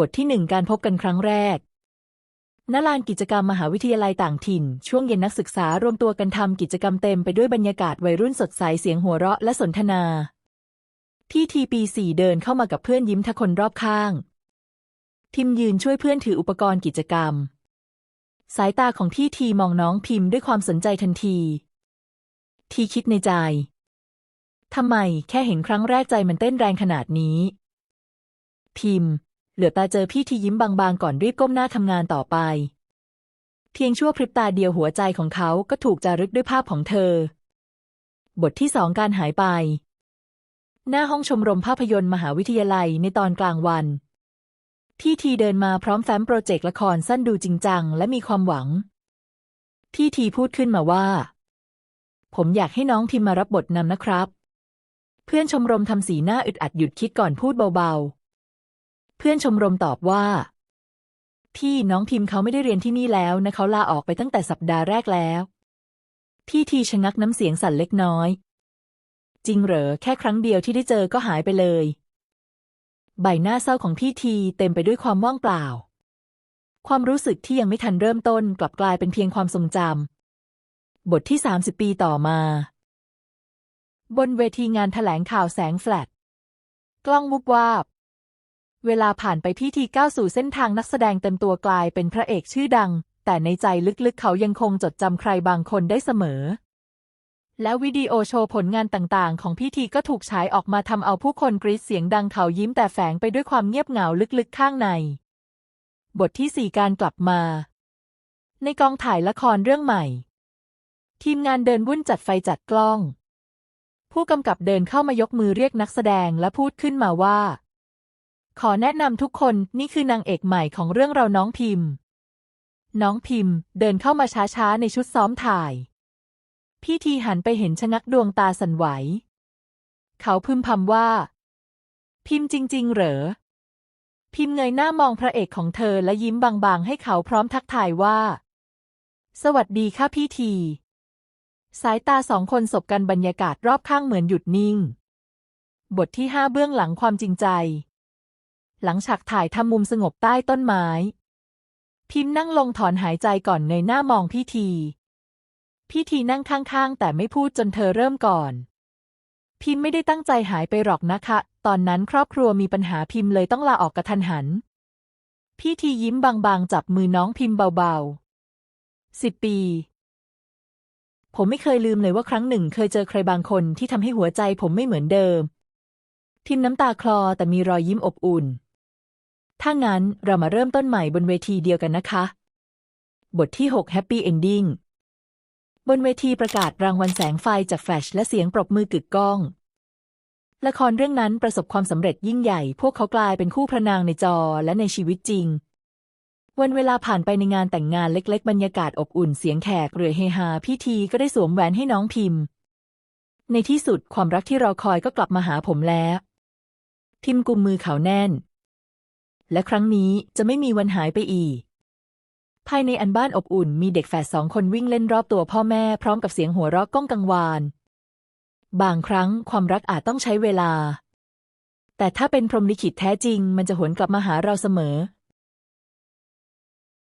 บทที่หนึ่งการพบกันครั้งแรก ณ ลานกิจกรรมมหาวิทยาลัยต่างถิ่น ช่วงเย็นนักศึกษารวมตัวกันทำกิจกรรมเต็มไปด้วยบรรยากาศวัยรุ่นสดใสเสียงหัวเราะและสนทนา ที่ทีปีสี่เดินเข้ามากับเพื่อนยิ้มทักคนรอบข้าง ทิมยืนช่วยเพื่อนถืออุปกรณ์กิจกรรม สายตาของที่ทีมองน้องพิมพ์ด้วยความสนใจทันที ทีคิดในใจทำไมแค่เห็นครั้งแรกใจมันเต้นแรงขนาดนี้ พิมพ์ เหลือตาเจอพี่ที่ยิ้มบางๆ ก่อนรีบก้มหน้าทำงานต่อไป เพียงชั่วพริบตาเดียวหัวใจของเขาก็ถูกจารึกด้วยภาพของเธอ บทที่สองการหายไป หน้าห้องชมรมภาพยนตร์มหาวิทยาลัยในตอนกลางวัน พี่ทีเดินมาพร้อมแฟ้มโปรเจกต์ละครสั้นดูจริงจังและมีความหวัง พี่ทีพูดขึ้นมาว่า ผมอยากให้น้องพิมมารับบทนำนะครับ เพื่อนชมรมทำสีหน้าอึดอัดหยุดคิดก่อนพูดเบาๆ พื่อนชมรมตอบว่า พี่น้องพิมพ์เขาไม่ได้เรียนที่นี่แล้วนะเขาลาออกไปตั้งแต่สัปดาห์แรกแล้ว พี่ทีชะงักน้ำเสียงสั่นเล็กน้อย จริงเหรอแค่ครั้งเดียวที่ได้เจอก็หายไปเลย ใบหน้าเศร้าของพี่ทีเต็มไปด้วยความว่างเปล่า ความรู้สึกที่ยังไม่ทันเริ่มต้นกลับกลายเป็นเพียงความทรงจำบทที่ 30 ปีต่อมา บนเวทีงานแถลงข่าวแสงแฟลชกล้องวุบวาบ เวลาผ่านไปพี่ทีก้าวสู่เส้นทางนักแสดงเต็มตัวกลายเป็นพระเอกชื่อดัง แต่ในใจลึกๆเขายังคงจดจำใครบางคนได้เสมอ แล้ววิดีโอโชว์ผลงานต่างๆ ของพี่ทีก็ถูกฉายออกมาทำเอาผู้คนกรี๊ดเสียงดังเขายิ้มแต่แฝงไปด้วยความเงียบเหงาลึกๆข้างใน บทที่สี่การกลับมา ในกองถ่ายละครเรื่องใหม่ ทีมงานเดินวุ่นจัดไฟจัดกล้อง ผู้กำกับเดินเข้ามายกมือเรียกนักแสดงและพูดขึ้นมาว่า ขอแนะนำทุกคนนี่คือนางเอกใหม่ของเรื่องเราน้องพิมพ์ น้องพิมพ์ เดินเข้ามาช้าๆในชุดซ้อมถ่าย พี่ทีหันไปเห็นชะงักดวงตาสั่นไหว เขาพึมพำว่า พิมพ์จริง ๆ เหรอ พิมพ์เงยหน้ามองพระเอกของเธอและยิ้มบางๆ ให้เขาพร้อมทักทายว่า สวัสดีค่ะพี่ที สายตาสองคนสบกันบรรยากาศรอบข้างเหมือนหยุดนิ่ง บทที่ห้าเบื้องหลังความจริงใจ หลังฉากถ่ายทำมุมสงบใต้ต้นไม้ พิมพ์นั่งลงถอนหายใจก่อนเงยหน้ามองพี่ที พี่ทีนั่งข้างๆ แต่ไม่พูดจนเธอเริ่มก่อน พิมพ์ไม่ได้ตั้งใจหายไปหรอกนะคะ ตอนนั้นครอบครัวมีปัญหาพิมพ์เลยต้องลาออกกระทันหัน พี่ทียิ้มบางๆ จับมือน้องพิมพ์เบาๆสิบปีผมไม่เคยลืมเลยว่าครั้งหนึ่งเคยเจอใครบางคนที่ทำให้หัวใจผมไม่เหมือนเดิมพิมพ์น้ำตาคลอแต่มีรอยยิ้มอบอุ่น ถ้างั้นเรามาเริ่มต้นใหม่บนเวทีเดียวกันนะคะ บทที่ 6 Happy Ending บนเวทีประกาศรางวัลแสงไฟจากแฟลชและเสียงปรบมือกึกก้อง ละครเรื่องนั้นประสบความสำเร็จยิ่งใหญ่ พวกเขากลายเป็นคู่พระนางในจอและในชีวิตจริง วันเวลาผ่านไปในงานแต่งงานเล็ก ๆ บรรยากาศอบอุ่นเสียงแขกเรือเฮฮาพี่ทีก็ได้สวมแหวนให้น้องพิมพ์ ในที่สุดความรักที่เราคอยก็กลับมาหาผมแล้ว พิมพ์กุมมือเขาแน่น และครั้งนี้จะไม่มีวันหายไปอีก ภายในอันบ้านอบอุ่นมีเด็กแฝดสองคนวิ่งเล่นรอบตัวพ่อแม่พร้อมกับเสียงหัวเราะก้องกังวาน บางครั้งความรักอาจต้องใช้เวลา แต่ถ้าเป็นพรหมลิขิตแท้จริง มันจะหวนกลับมาหาเราเสมอ